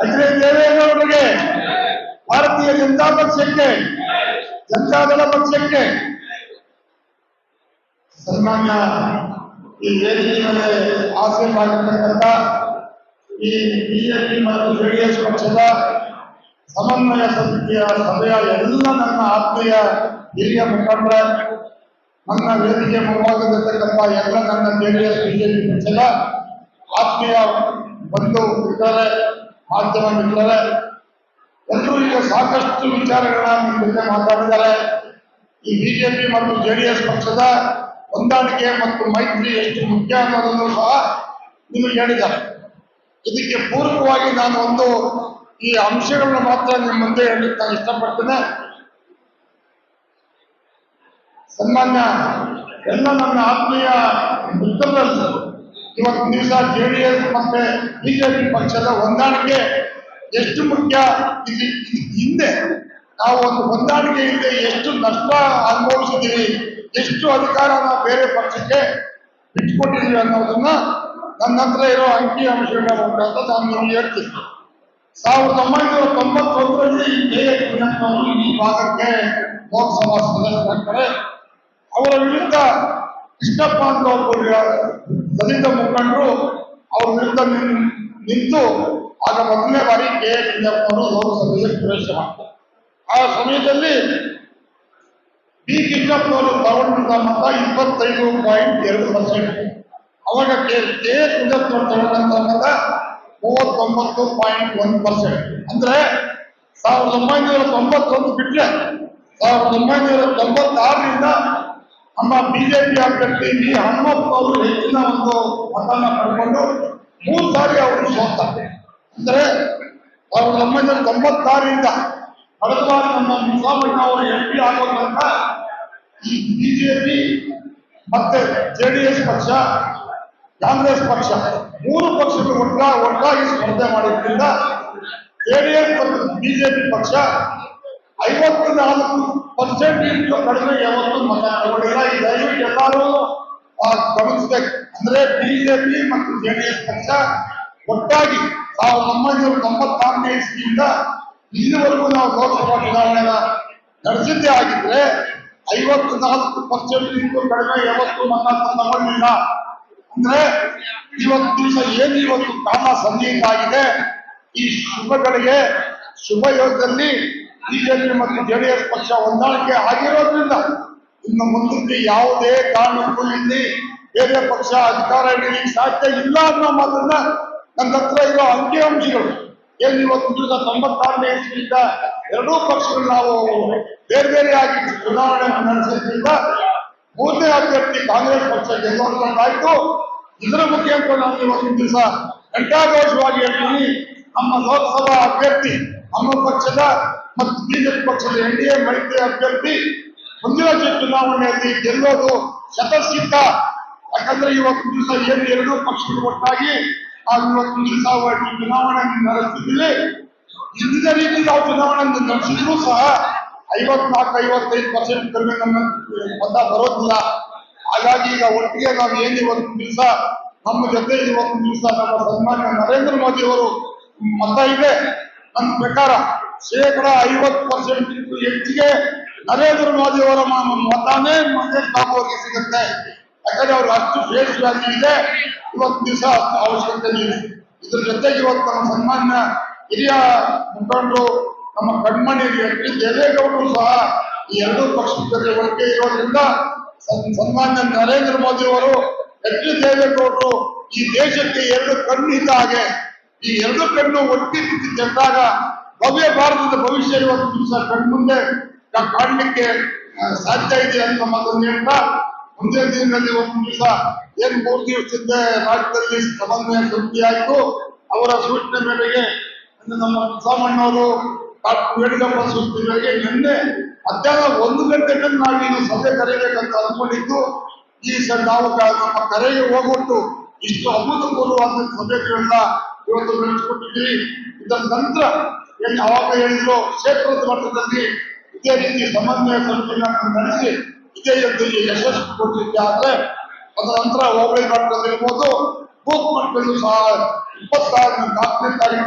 D ದೇವೇಗೌಡರಿಗೆ ಭಾರತೀಯ ಜನತಾ ಪಕ್ಷಕ್ಕೆ ಜನತಾದಳ ಪಕ್ಷಕ್ಕೆ. ಸನ್ಮಾನ್ಯ ಈ ವೇದಿಕೆ ಮೇಲೆ ಆಸೆ ಮಾಡಿರ್ತಕ್ಕಂಥ ಈ ಬಿಜೆಪಿ ಮತ್ತು ಜೆಡಿಎಸ್ ಪಕ್ಷದ ಸಮನ್ವಯ ಸಮಿತಿಯ ಸಭೆಯ ಎಲ್ಲ ನನ್ನ ಆತ್ಮೀಯ ಹಿರಿಯ ಮುಖಂಡರ, ನನ್ನ ವೇದಿಕೆ ಮುಂಭಾಗದಲ್ಲಿರ್ತಕ್ಕಂಥ ಎಲ್ಲ ನನ್ನ ಜೆಡಿಎಸ್, ಬಿಜೆಪಿ ಪಕ್ಷದ ಆತ್ಮೀಯ ಬಂದು ಮಿತ್ರರೇ ಮಾಧ್ಯಮ ಮಿತ್ರರೇ ಎಲ್ಲರೂ ಈಗ ಸಾಕಷ್ಟು ವಿಚಾರಗಳನ್ನ ಜೊತೆ ಮಾತಾಡಿದ್ದಾರೆ. ಈ ಬಿಜೆಪಿ ಮತ್ತು ಜೆಡಿಎಸ್ ಪಕ್ಷದ ಹೊಂದಾಣಿಕೆ ಮತ್ತು ಮೈತ್ರಿ ಎಷ್ಟು ಮುಖ್ಯ ಅನ್ನೋದನ್ನು ಸಹ ನಿಮಗೆ ಹೇಳಿದ್ದಾರೆ. ಇದಕ್ಕೆ ಪೂರಕವಾಗಿ ನಾನು ಒಂದು ಈ ಅಂಶಗಳನ್ನು ಮಾತ್ರ ನಿಮ್ಮ ಮುಂದೆ ಹೇಳಲಿಕ್ಕೆ ನಾನು ಇಷ್ಟಪಡ್ತೇನೆ. ಸನ್ಮಾನ್ಯ ಎಲ್ಲ ನನ್ನ ಆತ್ಮೀಯ ಮಿತ್ರರಲ್ಲಿ ಇವತ್ತು ದಿವಸ ಜೆಡಿಎಸ್ ಮತ್ತೆ ಬಿಜೆಪಿ ಪಕ್ಷದ ಹೊಂದಾಣಿಕೆ ಎಷ್ಟು ಮುಖ್ಯ? ಇಲ್ಲಿ ಹಿಂದೆ ನಾವು ಒಂದು ಹೊಂದಾಣಿಕೆ ಇಲ್ಲದೆ ಎಷ್ಟು ನಷ್ಟ ಅನುಭವಿಸಿದ್ದೀವಿ, ಎಷ್ಟು ಅಧಿಕಾರ ನಾವು ಬೇರೆ ಪಕ್ಷಕ್ಕೆ ಬಿಟ್ಕೊಟ್ಟಿದ್ದೀವಿ ಅನ್ನೋದನ್ನ ನನ್ನ ಹತ್ರ ಇರೋ ಅಂಕಿ ಅಂಶಗಳ ಮುಖಾಂತರ ನಾನು ನಿಮ್ಗೆ ಹೇಳ್ತೀನಿ. ಸಾವಿರದ ಒಂಬೈನೂರ ತೊಂಬತ್ತೊಂದರಲ್ಲಿ ಈ ಭಾಗಕ್ಕೆ ಲೋಕಸಭಾ ಸದಸ್ಯರಾಗ್ತಾರೆ. ಅವರ ವಿರುದ್ಧ ಕೃಷ್ಣಪ್ಪ ಅಂತ ಒಬ್ಬರು ದಲಿತ ಮುಖಂಡರು ಅವ್ರ ವಿರುದ್ಧ ನಿಂತು ಆಗ ಮೊದಲನೇ ಬಾರಿ ಕೆ ಎಚ್ ಅವರು ಲೋಕಸಭೆಗೆ ಪ್ರವೇಶ ಮಾಡ್ತಾರೆ. ಆ ಸಮಯದಲ್ಲಿ ಬಿ ಕೃಷ್ಣಪ್ಪನವರು ತಗೊಂಡಿದ್ದ ಮತ ಇಪ್ಪತ್ತೈದು ಪಾಯಿಂಟ್ ಎರಡು ಪರ್ಸೆಂಟ್. ಅವಾಗ ಕೆ ಕೆ ಎಸ್ ಅವರು ತಗೊಂಡಂತ ಮತ ಮೂವತ್ತೊಂಬತ್ತು ಪಾಯಿಂಟ್ ಒಂದು ಪರ್ಸೆಂಟ್. ಅಂದ್ರೆ ಸಾವಿರದ ಒಂಬೈನೂರ ತೊಂಬತ್ತೊಂದು ಬಿಟ್ಟರೆ ಸಾವಿರದ ಒಂಬೈನೂರ ತೊಂಬತ್ತಾರರಿಂದ ನಮ್ಮ ಬಿಜೆಪಿ ಅಭ್ಯರ್ಥಿ ಬಿ ಹನುಮಪ್ಪನವರು ಹೆಚ್ಚಿನ ಒಂದು ಮತನ ಪಡ್ಕೊಂಡು ಮೂರು ಸಾರಿ ಅವರು ಸೋತಾರೆ ಅಂದ್ರೆ ಅವರು ಒಂಬೈನೂರ ತೊಂಬತ್ತಾರರಿಂದ ಕಳೆದ ನಮ್ಮ ಮುಸಾಮಣ್ಣ ಅವರು ಎಂ ಪಿ ಆಗೋ ತನಕ ಈ ಬಿಜೆಪಿ ಮತ್ತೆ ಎಸ್ ಪಕ್ಷ, ಕಾಂಗ್ರೆಸ್ ಪಕ್ಷ ಮೂರು ಪಕ್ಷಗಳು ಒಟ್ಟ ಒಟ್ಟಾಗಿ ಸ್ಪರ್ಧೆ ಮಾಡಿದ್ರಿಂದ ಜೆಡಿಎಸ್ ಮತ್ತು ಬಿಜೆಪಿ ಪಕ್ಷ ಐವತ್ತು ನಾಲ್ಕು ಪರ್ಸೆಂಟ್ ಇಂಟು ಕಡಿಮೆ ಯಾವತ್ತು ಮತ ತಗೊಂಡಿಲ್ಲ ಈ ದಯವಿಟ್ಟು ಎಲ್ಲರೂ ಗಮನಿಸಬೇಕು. ಅಂದ್ರೆ ಬಿಜೆಪಿ ಮತ್ತು ಎಸ್ ಪಕ್ಷ ಒಟ್ಟಾಗಿ ಸಾವಿರದ ಒಂಬೈನೂರ ತೊಂಬತ್ತಾರನೇ ಇಸ್ವಿಯಿಂದ ಇಲ್ಲಿವರೆಗೂ ನಾವು ಲೋಕಸಭಾ ಚುನಾವಣೆನ ನಡೆಸಿದ್ದೇ ಆಗಿದ್ರೆ ಐವತ್ತು ನಾಲ್ಕು ಪರ್ಸೆಂಟ್ ಇಂಟು ಕಡಿಮೆ ಯಾವತ್ತು ಮತ ತಗೊಂಡಿಲ್ಲ ಅಂದ್ರೆ ಇವತ್ತು ದಿವಸ ಏನು ಇವತ್ತು ಕಾಲ ಸಂಧಿಯಿಂದಾಗಿದೆ ಈ ಶುಭಗಳಿಗೆ, ಶುಭ ಯೋಗದಲ್ಲಿ ಬಿಜೆಪಿ ಮತ್ತು ಜೆಡಿಎಸ್ ಪಕ್ಷ ಹೊಂದಾಣಿಕೆ ಆಗಿರೋದ್ರಿಂದ ಇನ್ನು ಮುಂದಕ್ಕೆ ಯಾವುದೇ ಕಾರಣಕ್ಕೂ ಇಲ್ಲಿ ಬೇರೆ ಪಕ್ಷ ಅಧಿಕಾರ ಹಿಡಿಯಲಿಕ್ಕೆ ಸಾಧ್ಯ ಇಲ್ಲ ಅನ್ನೋ ಮಾತನ್ನ ನನ್ನ ಹತ್ರ ಇರೋ ಅಂಕಿಅಂಶಗಳು. ಏನು ಇವತ್ತು ದಿವಸ ತೊಂಬತ್ತಾರನೇ ಇಸ್ವಿಯಿಂದ ಎರಡೂ ಪಕ್ಷಗಳು ನಾವು ಬೇರೆ ಬೇರೆಯಾಗಿ ಚುನಾವಣೆ ನಡೆಸಿದ್ರಿಂದ ಮೂರನೇ ಅಭ್ಯರ್ಥಿ ಕಾಂಗ್ರೆಸ್ ಪಕ್ಷ ಗೆಲ್ಲುವಂತಾಯ್ತು. ಇದರ ಮುಖಾಂತರ ನಾನು ಇವತ್ತು ದಿವಸ ಘಂಟಾಘೋಷವಾಗಿ ಹೇಳ್ತೀನಿ, ನಮ್ಮ ಲೋಕಸಭಾ ಅಭ್ಯರ್ಥಿ ನಮ್ಮ ಪಕ್ಷದ ಮತ್ತು ಬಿಜೆಪಿ ಪಕ್ಷದ ಎನ್ ಡಿ ಎ, ಮೈತ್ರಿ ಅಭ್ಯರ್ಥಿ ಮುಂದಿನ ಚುನಾವಣೆಯಲ್ಲಿ ಗೆಲ್ಲೋದು ಶತಸಿದ್ಧ ಯಾಕಂದ್ರೆ ಇವತ್ತು ದಿವಸ ಏನು ಎರಡೂ ಪಕ್ಷಗಳು ಒಟ್ಟಾಗಿ ಆ ಇವತ್ತು ದಿವಸ ಚುನಾವಣೆ ನಡೆಸ್ತಿದ್ದೀವಿ ಹಿಂದಿನ ರೀತಿ ನಾವು ಚುನಾವಣೆ ನಡೆಸಿದ್ರು ಸಹ ಐವತ್ನಾಲ್ಕು ಐವತ್ತೈದು ಪರ್ಸೆಂಟ್ ಕಡಿಮೆ ನಮ್ಮ ಮತ ಬರೋದಿಲ್ಲ. ಹಾಗಾಗಿ ಈಗ ಒಟ್ಟಿಗೆ ನಾವು ಏನು ಇವತ್ತು ದಿವಸ ನಮ್ಮ ಜೊತೆ ಇವತ್ತು ದಿವಸ ನಮ್ಮ ಸನ್ಮಾನ್ಯ ನರೇಂದ್ರ ಮೋದಿ ಅವರು ಮತ ಇದೆ. ನನ್ನ ಪ್ರಕಾರ ಶೇಕಡ ಐವತ್ತು ಪರ್ಸೆಂಟ್ ಹೆಚ್ಚಿಗೆ ನರೇಂದ್ರ ಮೋದಿ ಅವರ ಮತಾನೇ ಮಹೇಶ್ ಬಾಬು ಅವರಿಗೆ ಸಿಗುತ್ತೆ. ಯಾಕಂದ್ರೆ ಅವ್ರಿಗೆ ಅಷ್ಟು ಶ್ರೇಷ್ಠವಾಗಿ ಇದೆ ಇವತ್ತು ದಿವಸ ಅಷ್ಟು ಅವಶ್ಯಕತೆ ಇದೆ ಇದ್ರ ಜೊತೆಗೆ ಇವತ್ತು ನಮ್ಮ ಸನ್ಮಾನ್ಯ ಹಿರಿಯ ಮುಖಂಡರು, ನಮ್ಮ ಕಣ್ಮಣಿ ಎಚ್ ಡಿ ದೇವೇಗೌಡರು ಸಹ ಈ ಎರಡೂ ಪಕ್ಷದ ಒಟ್ಟಿಗೆ ಇರೋದ್ರಿಂದ ಸನ್- ಸನ್ಮಾನ್ಯ ನರೇಂದ್ರ ಮೋದಿ ಅವರು ಎಚ್ ಡಿ ದೇವೇಗೌಡರು ಈ ದೇಶಕ್ಕೆ ಎರಡು ಕಣ್ಣು ಹಾಗೆ ಈ ಎರಡು ಕಣ್ಣು ಒಟ್ಟಿಗೆ ಚೆಂದಾಗ ಭವ್ಯ ಭಾರತದ ಭವಿಷ್ಯ ಇವತ್ತು ದಿವಸ ಕಣ್ಮುಂದೆ ಮುಂದೆ ಕಾಣಲಿಕ್ಕೆ ಸಾಧ್ಯ ಇದೆ ಅಂತ ಮಾತನ್ನು ಹೇಳ್ತಾ, ಮುಂದಿನ ದಿನದಲ್ಲಿ ಒಂದು ದಿವಸ ಏನ್ ಮೂರು ದಿವಸದಿಂದ ರಾಜ್ಯದಲ್ಲಿ ಸಮನ್ವಯ ಸಮಿತಿ ಆಯಿತು, ಅವರ ಸೂಚನೆ ಮೇರೆಗೆ ಇನ್ನು ನಮ್ಮ ಡಾಕ್ಟರ್ ವೇಣುಗಪ್ಪ ಸೂಚನೆ ಮೇರೆಗೆ ನಿನ್ನೆ ಮಧ್ಯಾಹ್ನ ಒಂದು ಗಂಟೆಗೆ ನಾವು ಈಗ ಸಭೆ ಕರೆಯಬೇಕಂತ ಅನ್ಕೊಂಡಿದ್ದು ಈ ನಾವು ನಮ್ಮ ಕರೆಗೆ ಹೋಗ್ಬಿಟ್ಟು ಇಷ್ಟು ಅಭೂತಪೂರ್ವವಾದ ಸಭೆಗಳನ್ನ ಇವತ್ತು ನಡೆಸಿಕೊಟ್ಟಿದ್ದೀವಿ ಇದರ ನಂತರ ಯಾವಾಗ ಹೇಳಿದ್ರು ಕ್ಷೇತ್ರದ ಮಟ್ಟದಲ್ಲಿ ಇದೇ ರೀತಿ ಸಮನ್ವಯ ಸಮಿತಿಯನ್ನು ನಡೆಸಿ, ಇದೇ ರೀತಿ ಯಶಸ್ಸು ಕೊಟ್ಟಿದ್ದೆ ಆದ್ರೆ ಅದರ ನಂತರ ಹೋಬಳಿ ಮಟ್ಟದಲ್ಲಿ ಇರ್ಬೋದು ಬೂತ್ ಮಟ್ಟದಲ್ಲೂ ಸಹ ಇಪ್ಪತ್ತಾರನೇ ನಾಲ್ಕನೇ ತಾರೀಕು